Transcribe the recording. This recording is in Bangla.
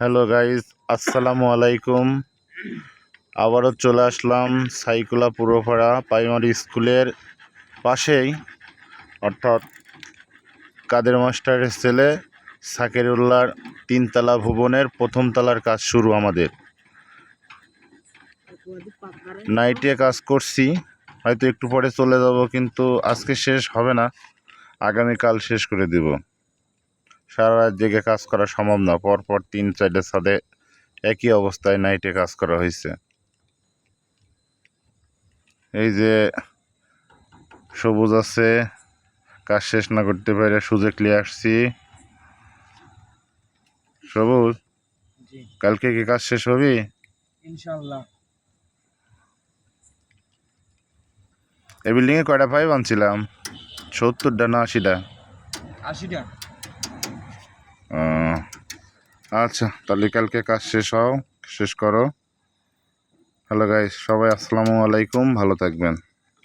হ্যালো গাইজ আসসালামু আলাইকুম। আবারও চলে আসলাম সাইকুলা পুরোপাড়া প্রাইমারি স্কুলের পাশেই। অর্থাৎ কাদের মাস্টারের ছেলে সাকেরুল্লাহর তিনতলা ভুবনের প্রথম তলার কাজ শুরু আমাদের। নাইটে কাজ করছি, হয়তো একটু পরে চলে যাব, কিন্তু আজকে শেষ হবে না। আগামীকাল শেষ করে দেব। সারা রাত জেগে কাজ করা সম্ভব না। পরপর তিন চারটে ছাদে একই অবস্থায় নাইটে কাজ করা হয়েছে এই যে সবুজ আছে কাজ শেষ না করতে পারে সুযোগ নিয়ে আসছি। সবুজ কালকে কি কাজ শেষ হবি? এই বিল্ডিংয়ে কয়টা পাইপ আনছিলাম সত্তরটা না আশিটা? আশিটা। আচ্ছা তাহলে কালকে কাজ শেষ হও, শেষ করো। হ্যালো গাইস সবাই আসসালামু আলাইকুম, ভালো থাকবেন।